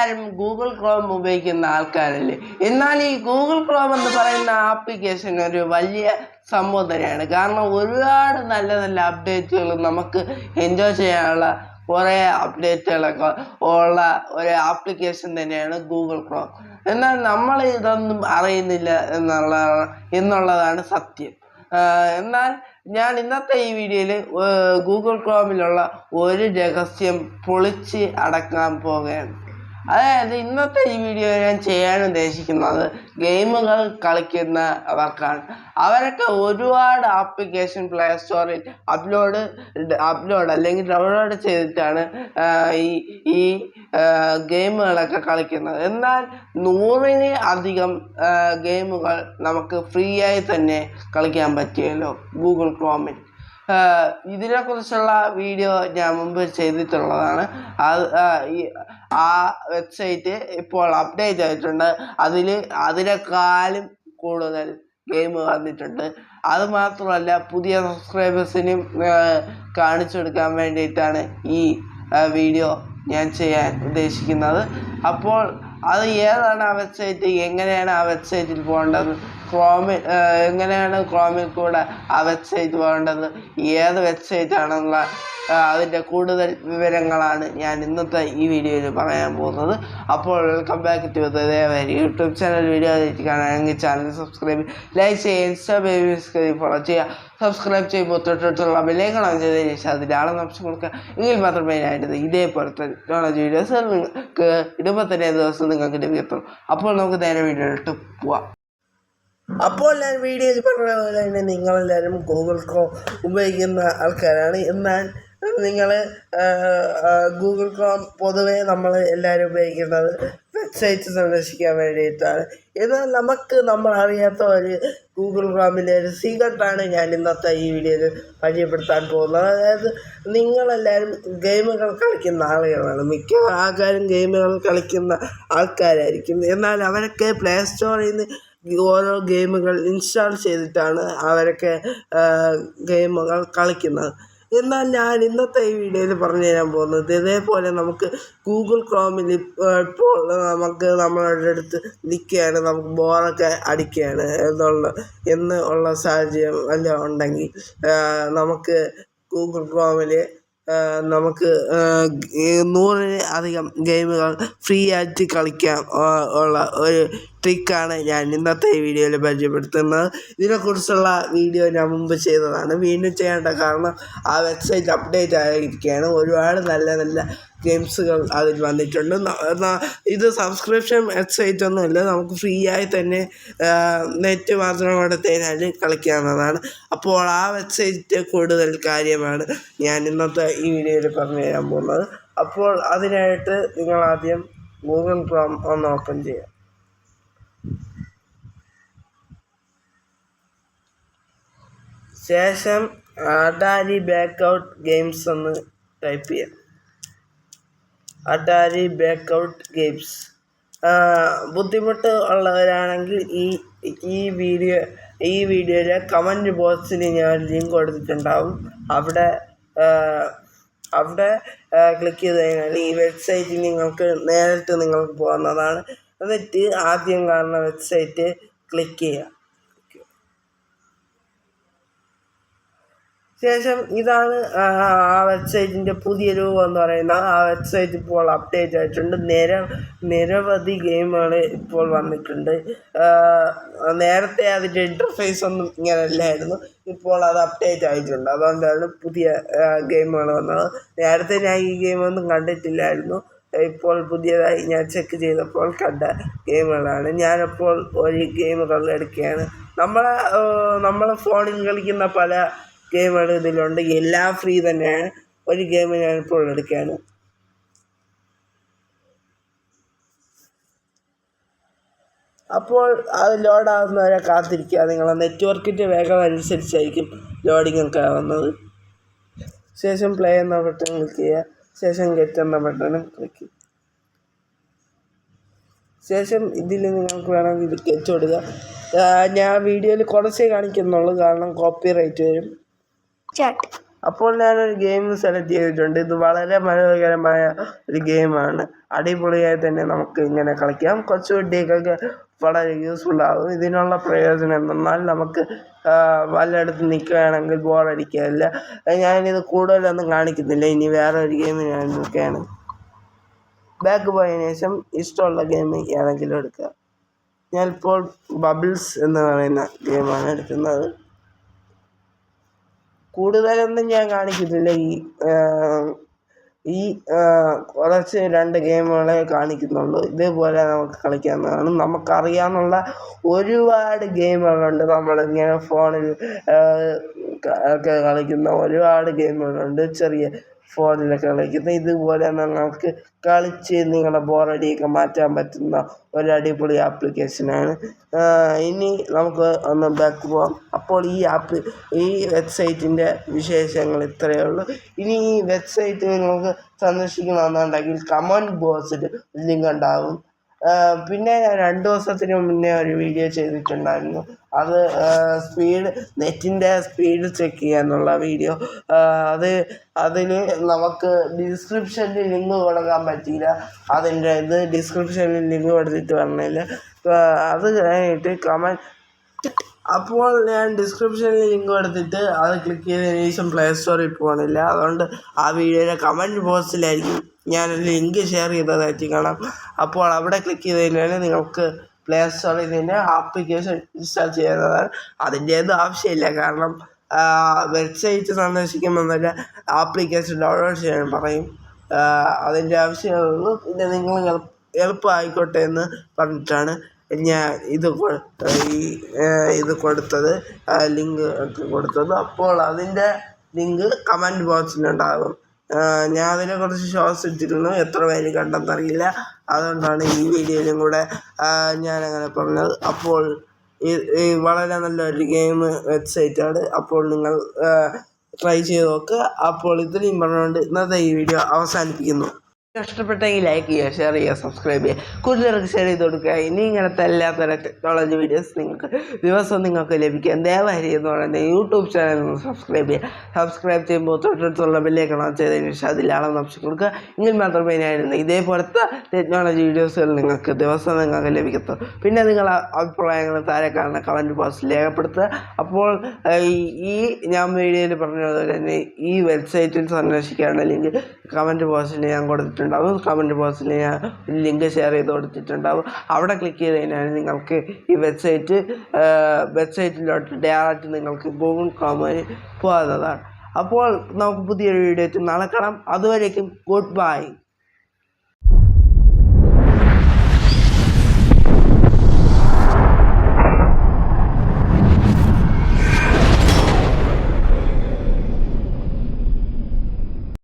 നമ്മളെല്ലാവരും Google Chrome ഉപയോഗിക്കുന്ന ആൾക്കാരല്ലേ? എന്നാൽ ഈ ഗൂഗിൾ ക്രോം എന്ന് പറയുന്ന ആപ്ലിക്കേഷൻ ഒരു വലിയ സംഭവം തന്നെയാണ് കാരണം ഒരുപാട് നല്ല നല്ല അപ്ഡേറ്റുകൾ നമുക്ക് എൻജോയ് ചെയ്യാനുള്ള കുറേ അപ്ഡേറ്റുകളൊക്കെ ഉള്ള ഒരു ആപ്ലിക്കേഷൻ തന്നെയാണ് ഗൂഗിൾ ക്രോം എന്നാൽ നമ്മൾ ഇതൊന്നും അറിയുന്നില്ല എന്നുള്ള എന്നുള്ളതാണ് സത്യം. എന്നാൽ ഞാൻ ഇന്നത്തെ ഈ വീഡിയോയിൽ ഗൂഗിൾ ക്രോമിലുള്ള ഒരു രഹസ്യം പൊളിച്ച് അടക്കാൻ പോകുകയാണ് അതായത് ഇന്നത്തെ ഈ വീഡിയോ ഞാൻ ചെയ്യാൻ ഉദ്ദേശിക്കുന്നത് ഗെയിമുകൾ കളിക്കുന്നവർക്കാണ് അവരൊക്കെ ഒരുപാട് ആപ്ലിക്കേഷൻ പ്ലേ സ്റ്റോറിൽ അപ്ലോഡ് അപ്ലോഡ് അല്ലെങ്കിൽ ഡൗൺലോഡ് ചെയ്തിട്ടാണ് ഈ ഈ ഗെയിമുകളൊക്കെ കളിക്കുന്നത്. എന്നാൽ നൂറിന് അധികം ഗെയിമുകൾ നമുക്ക് ഫ്രീ ആയി തന്നെ കളിക്കാൻ പറ്റിയല്ലോ ഗൂഗിൾ ക്രോമിൽ. ഇതിനെക്കുറിച്ചുള്ള വീഡിയോ ഞാൻ മുമ്പ് ചെയ്തിട്ടുള്ളതാണ്. അത് ആ വെബ്സൈറ്റ് ഇപ്പോൾ അപ്ഡേറ്റ് ആയിട്ടുണ്ട്. അതിൽ അതിനേക്കാളും കൂടുതൽ ഗെയിം വന്നിട്ടുണ്ട്. അത് മാത്രമല്ല പുതിയ സബ്സ്ക്രൈബേഴ്സിനും കാണിച്ചു കൊടുക്കാൻ വേണ്ടിയിട്ടാണ് ഈ വീഡിയോ ഞാൻ ചെയ്യാൻ ഉദ്ദേശിക്കുന്നത്. അപ്പോൾ അത് ഏതാണ് ആ വെബ്സൈറ്റ്? എങ്ങനെയാണ് ആ വെബ്സൈറ്റിൽ പോകേണ്ടത്? ക്രോമിൽ എങ്ങനെയാണ് ക്രോമിൽ കൂടെ ആ വെബ്സൈറ്റ് പോകേണ്ടത്? ഏത് വെബ്സൈറ്റ് ആണെന്നുള്ള അതിന്റെ കൂടുതൽ വിവരങ്ങളാണ് ഞാൻ ഇന്നത്തെ ഈ വീഡിയോയിൽ പറയാൻ പോകുന്നത്. അപ്പോൾ വെൽക്കം ബാക്ക് ടു ദയവായി യൂട്യൂബ് ചാനൽ വീഡിയോ കാണാനെങ്കിൽ ചാനൽ സബ്സ്ക്രൈബ് ലൈക്ക് ചെയ്യുക ഇൻസ്റ്റാഗ്രാം ഫോളോ ചെയ്യുക. സബ്സ്ക്രൈബ് ചെയ്യുമ്പോൾ തൊട്ടടുത്തുള്ള ബെല്ലേക്കണം ചെയ്തതിന് ശേഷം ആളെന്ന് ഓപ്ഷൻ കൊടുക്കുക. എങ്കിൽ മാത്രമേ ഞാനിത് ഇതേപോലത്തെ ടെക്നോളജി വീഡിയോസ് നിങ്ങൾക്ക് ഇടുമ്പോൾ തന്നെ ദിവസം നിങ്ങൾക്ക് ലഭിക്കത്തുള്ളൂ. അപ്പോൾ നമുക്ക് നേരെ വീഡിയോ ഇട്ട് പോവാം. അപ്പോൾ ഞാൻ വീഡിയോയിൽ പറഞ്ഞ പോലെ തന്നെ നിങ്ങളെല്ലാവരും ഗൂഗിൾ ക്രോം ഉപയോഗിക്കുന്ന ആൾക്കാരാണ്. എന്നാൽ നിങ്ങൾ ഗൂഗിൾ ക്രോം പൊതുവേ നമ്മൾ എല്ലാവരും ഉപയോഗിക്കുന്നത് വെബ്സൈറ്റ് സന്ദർശിക്കാൻ വേണ്ടിയിട്ടാണ്. ഇത് നമുക്ക് നമ്മൾ അറിയാത്ത ഒരു ഗൂഗിൾ ക്രോമിലെ ഒരു സീക്രട്ടാണ് ഞാൻ ഇന്നത്തെ ഈ വീഡിയോയിൽ പരിചയപ്പെടുത്താൻ പോകുന്നത്. അതായത് നിങ്ങളെല്ലാവരും ഗെയിമുകൾ കളിക്കുന്ന ആളുകളാണ്. മിക്ക ആൾക്കാരും ഗെയിമുകൾ കളിക്കുന്ന ആൾക്കാരായിരിക്കും. എന്നാൽ അവരൊക്കെ പ്ലേ സ്റ്റോറിൽ നിന്ന് ഓരോ ഗെയിമുകൾ ഇൻസ്റ്റാൾ ചെയ്തിട്ടാണ് അവരൊക്കെ ഗെയിമുകൾ കളിക്കുന്നത്. എന്നാൽ ഞാൻ ഇന്നത്തെ ഈ വീഡിയോയിൽ പറഞ്ഞു തരാൻ പോകുന്നത് ഇതേപോലെ നമുക്ക് ഗൂഗിൾ ക്രോമിൽ ഇപ്പോൾ നമുക്ക് നമ്മളുടെ അടുത്ത് നിൽക്കുകയാണ് നമുക്ക് ബോറൊക്കെ അടിക്കുകയാണ് എന്നുള്ള എന്ന് ഉള്ള സാഹചര്യം എല്ലാം ഉണ്ടെങ്കിൽ നമുക്ക് ഗൂഗിൾ ക്രോമിൽ നമുക്ക് നൂറിന് അധികം ഗെയിമുകൾ ഫ്രീ ആയിട്ട് കളിക്കാം ഉള്ള ഒരു ട്രിക്കാണ് ഞാൻ ഇന്നത്തെ വീഡിയോയിൽ പരിചയപ്പെടുത്തുന്നത്. ഇതിനെക്കുറിച്ചുള്ള വീഡിയോ ഞാൻ മുമ്പ് ചെയ്തതാണ്. വീണ്ടും ചെയ്യേണ്ട കാരണം ആ വെബ്സൈറ്റ് അപ്ഡേറ്റ് ആയിരിക്കുകയാണ്. ഒരുപാട് നല്ല നല്ല ഗെയിംസുകൾ അതിൽ വന്നിട്ടുണ്ട്. ഇത് സബ്സ്ക്രിപ്ഷൻ വെബ്സൈറ്റ് ഒന്നുമില്ല നമുക്ക് ഫ്രീ ആയി തന്നെ നെറ്റ് മാത്രം കൊടുത്തതിനാൽ കളിക്കാവുന്നതാണ്. അപ്പോൾ ആ വെബ്സൈറ്റ് കൂടുതൽ കാര്യമാണ് ഞാൻ ഇന്നത്തെ ഈ വീഡിയോയിൽ പറഞ്ഞു തരാൻ പോകുന്നത്. അപ്പോൾ അതിനായിട്ട് നിങ്ങൾ ആദ്യം ഗൂഗിൾ ക്രോം ഒന്ന് ഓപ്പൺ ചെയ്യുക. ശേഷം അഡാനി ബാക്ക് ഔട്ട് ഗെയിംസ് എന്ന് ടൈപ്പ് ചെയ്യാം അഡാരി ബാക്കൗട്ട് ഗെയിംസ്. ബുദ്ധിമുട്ട് ഉള്ളവരാണെങ്കിൽ ഈ ഈ വീഡിയോ ഈ വീഡിയോയിലെ കമന്റ് ബോക്സിൽ ഞാൻ ലിങ്ക് കൊടുത്തിട്ടുണ്ടാവും. അവിടെ അവിടെ ക്ലിക്ക് ചെയ്ത് കഴിഞ്ഞാൽ ഈ വെബ്സൈറ്റിൽ നിങ്ങൾക്ക് നേരിട്ട് നിങ്ങൾക്ക് പോകുന്നതാണ്. എന്നിട്ട് ആദ്യം കാണുന്ന വെബ്സൈറ്റ് ക്ലിക്ക് ചെയ്യുക. ശേഷം ഇതാണ് ആ വെബ്സൈറ്റിന്റെ പുതിയ രൂപം എന്ന് പറയുന്നത് ആ വെബ്സൈറ്റ് ഇപ്പോൾ അപ്ഡേറ്റ് ആയിട്ടുണ്ട്. നിര നിരവധി ഗെയിമുകൾ ഇപ്പോൾ വന്നിട്ടുണ്ട്. നേരത്തെ അതിന്റെ ഇന്റർഫേസ് ഒന്നും ഇങ്ങനെ അല്ലായിരുന്നു. ഇപ്പോൾ അത് അപ്ഡേറ്റ് ആയിട്ടുണ്ട്. അതുകൊണ്ടാണ് പുതിയ ഗെയിമുകൾ വന്നത്. നേരത്തെ ഞാൻ ഈ ഗെയിമൊന്നും കണ്ടിട്ടില്ലായിരുന്നു. ഇപ്പോൾ പുതിയതായി ഞാൻ ചെക്ക് ചെയ്തപ്പോൾ കണ്ട ഗെയിമുകളാണ് ഞാനപ്പോൾ ഒരു ഗെയിമുകൾ എടുക്കുകയാണ്. നമ്മളെ നമ്മളെ ഫോണിൽ കളിക്കുന്ന പല ഗെയിമുകൾ ഇതിലുണ്ട്. എല്ലാം ഫ്രീ തന്നെയാണ് ഒരു ഗെയിം ഞാനിപ്പോൾ എടുക്കുകയാണ്. അപ്പോൾ അത് ലോഡാകുന്നവരെ കാത്തിരിക്കുക. നിങ്ങളെ നെറ്റ്വർക്കിന്റെ വേഗം അനുസരിച്ചായിരിക്കും ലോഡിംഗ് ഒക്കെ ആവുന്നത്. ശേഷം പ്ലേ എന്ന ബട്ടൺ ക്ലിക്ക് ചെയ്യുക. ശേഷം ഗെറ്റ് എന്ന ബട്ടണും ക്ലിക്ക് ചെയ്യുക. ശേഷം ഇതിൽ നിങ്ങൾക്ക് വേണമെങ്കിൽ ഇത് ഗെറ്റ് കൊടുക്കുക ഞാൻ വീഡിയോയിൽ കുറച്ചേ കാണിക്കുന്നുള്ളൂ. കാരണം കോപ്പി റൈറ്റ് വരും. ചാട്ട് അപ്പോൾ ഞാനൊരു ഗെയിം സെലക്ട് ചെയ്തിട്ടുണ്ട്. ഇത് വളരെ മനോഹരമായ ഒരു ഗെയിമാണ് അടിപൊളിയായി തന്നെ നമുക്ക് ഇങ്ങനെ കളിക്കാം. കൊച്ചു കുട്ടികൾക്കൊക്കെ വളരെ യൂസ്ഫുൾ ആകും ഇതിനുള്ള പ്രയോജനം എന്തെന്നാൽ നമുക്ക് വല്ലയിടത്ത് നിൽക്കുകയാണെങ്കിൽ ബോറടിക്കില്ല ഞാനിത് കൂടുതലൊന്നും കാണിക്കുന്നില്ല. ഇനി വേറെ ഒരു ഗെയിം ഞാൻ നോക്കുകയാണ്. ബാക്ക് പോയതിനു ശേഷം ഇഷ്ടമുള്ള ഗെയിം ഏതെങ്കിലും എടുക്കുക ഞാനിപ്പോൾ ബബിൾസ് എന്ന് പറയുന്ന ഗെയിമാണ് എടുക്കുന്നത്. കൂടുതലൊന്നും ഞാൻ കാണിക്കുന്നില്ല. ഈ ഈ കുറച്ച് രണ്ട് ഗെയിമുകളെ കാണിക്കുന്നുള്ളൂ. ഇതേപോലെ നമുക്ക് കളിക്കാവുന്നതാണ്. നമുക്കറിയാവുന്ന ഒരുപാട് ഗെയിമുകളുണ്ട്. നമ്മളിങ്ങനെ ഫോണിൽ ഒക്കെ കളിക്കുന്ന ഒരുപാട് ഗെയിമുകളുണ്ട്. ചെറിയ ഫോണിലൊക്കെ കളിക്കുന്നത് ഇതുപോലെ നിങ്ങൾക്ക് കളിച്ച് നിങ്ങളുടെ ബോറടിയൊക്കെ മാറ്റാൻ പറ്റുന്ന ഒരു അടിപൊളി ആപ്ലിക്കേഷനാണ് ഇനി നമുക്ക് ഒന്ന് ബാക്ക് പോവാം. അപ്പോൾ ഈ ആപ്പ് ഈ വെബ്സൈറ്റിന്റെ വിശേഷങ്ങൾ ഇത്രയേ ഉള്ളൂ. ഇനി ഈ വെബ്സൈറ്റ് നിങ്ങൾക്ക് സന്ദർശിക്കണമെന്നുണ്ടെങ്കിൽ കമന്റ് ബോക്സിൽ ലിങ്ക് ഉണ്ടാകും പിന്നെ ഞാൻ രണ്ട് ദിവസത്തിന് മുന്നേ ഒരു വീഡിയോ ചെയ്തിട്ടുണ്ടായിരുന്നു. അത് സ്പീഡ് നെറ്റിന്റെ സ്പീഡ് ചെക്ക് ചെയ്യാനുള്ള വീഡിയോ അത് അതിന് നമുക്ക് ഡിസ്ക്രിപ്ഷനിൽ ലിങ്ക് കൊടുക്കാൻ പറ്റിയില്ല. അതിന്റെ ഇത് ഡിസ്ക്രിപ്ഷനിൽ ലിങ്ക് കൊടുത്തിട്ട് വന്നില്ല അത് കഴിഞ്ഞിട്ട് കമന്റ് അപ്പോൾ ഞാൻ ഡിസ്ക്രിപ്ഷനിൽ ലിങ്ക് കൊടുത്തിട്ട് അത് ക്ലിക്ക് ചെയ്തതിന് ശേഷം പ്ലേ സ്റ്റോറിൽ പോകണില്ല അതുകൊണ്ട് ആ വീഡിയോയുടെ കമന്റ് ബോക്സിലായിരിക്കും ഞാൻ ലിങ്ക് ഷെയർ ചെയ്തതായിട്ട് കാണാം അപ്പോൾ അവിടെ ക്ലിക്ക് ചെയ്ത് കഴിഞ്ഞാൽ നിങ്ങൾക്ക് പ്ലേ സ്റ്റോറിൽ നിന്ന് ആപ്ലിക്കേഷൻ ഇൻസ്റ്റാൾ ചെയ്യുന്നതാണ്. അതിന്റെയൊന്നും ആവശ്യമില്ല. കാരണം വെബ്സൈറ്റ് സന്ദർശിക്കുമ്പോൾ തന്നെ ആപ്ലിക്കേഷൻ ഡൗൺലോഡ് ചെയ്യാൻ പറയും. അതിന്റെ ആവശ്യമുള്ളൂ. പിന്നെ നിങ്ങൾ എളുപ്പമായിക്കോട്ടെ എന്ന് പറഞ്ഞിട്ടാണ് ഞാൻ ഇത് ഈ ഇത് കൊടുത്തത്. ലിങ്ക് കൊടുത്തത്. അപ്പോൾ അതിന്റെ ലിങ്ക് കമന്റ് ബോക്സിലുണ്ടാകും ഞാൻ അതിനെക്കുറിച്ച് ഷോർട്സ് ഇട്ടിരുന്നു എത്ര പേര് കണ്ടെന്നറിയില്ല അതുകൊണ്ടാണ് ഈ വീഡിയോയിലും കൂടെ ഞാനങ്ങനെ പറഞ്ഞത്. അപ്പോൾ ഈ വളരെ നല്ലൊരു ഗെയിം വെബ്സൈറ്റാണ്. അപ്പോൾ നിങ്ങൾ ട്രൈ ചെയ്ത് നോക്കുക അപ്പോൾ ഇത്രയും പറഞ്ഞുകൊണ്ട് ഇന്നത്തെ ഈ വീഡിയോ അവസാനിപ്പിക്കുന്നു. ഇഷ്ടപ്പെട്ടെങ്കിൽ ലൈക്ക് ചെയ്യുക ഷെയർ ചെയ്യുക സബ്സ്ക്രൈബ് ചെയ്യുക. കൂടുതലർക്ക് ഷെയർ ചെയ്ത് കൊടുക്കുക. ഇനി ഇങ്ങനത്തെ എല്ലാ തരം ടെക്നോളജി വീഡിയോസ് നിങ്ങൾക്ക് ദിവസവും നിങ്ങൾക്ക് ലഭിക്കും. ദയവായി എന്ന് പറയുന്ന യൂട്യൂബ് ചാനൽ സബ്സ്ക്രൈബ് ചെയ്യുക. സബ്സ്ക്രൈബ് ചെയ്യുമ്പോൾ തൊട്ടടുത്തുള്ള ബില്ലേക്ക് ഓൺ ചെയ്തതിന് ശേഷം അതിലാളം ഓപ്ഷൻ കൊടുക്കുക. എങ്കിൽ മാത്രമേ ഞാനിരുന്നു ഇതേപോലത്തെ ടെക്നോളജി വീഡിയോസുകൾ നിങ്ങൾക്ക് ദിവസം നിങ്ങൾക്ക് ലഭിക്കത്തുള്ളൂ. പിന്നെ നിങ്ങൾ അഭിപ്രായങ്ങൾ താഴെ കാണുന്ന കമന്റ് ബോക്സിൽ രേഖപ്പെടുത്തുക. അപ്പോൾ ഈ ഞാൻ വീഡിയോയിൽ പറഞ്ഞതുപോലെ തന്നെ ഈ വെബ്സൈറ്റിൽ സന്ദർശിക്കാനുള്ള ലിങ്ക് കമന്റ് ബോക്സിൽ ഞാൻ കൊടുത്തിട്ടുണ്ട്. കൊടുത്തിട്ടുണ്ടാവും. കമന്റ് ബോക്സിൽ ഞാൻ ലിങ്ക് ഷെയർ ചെയ്ത് കൊടുത്തിട്ടുണ്ടാവും. അവിടെ ക്ലിക്ക് ചെയ്ത് കഴിഞ്ഞാൽ നിങ്ങൾക്ക് ഈ വെബ്സൈറ്റ് വെബ്സൈറ്റിലോട്ട് ഡയറക്റ്റ് നിങ്ങൾക്ക് ഗൂഗിൾ ക്രോം വഴി പോകാവുന്നതാണ്. അപ്പോൾ നമുക്ക് പുതിയൊരു വീഡിയോ നാളെ കാണാം. അതുവരേക്കും ഗുഡ് ബൈ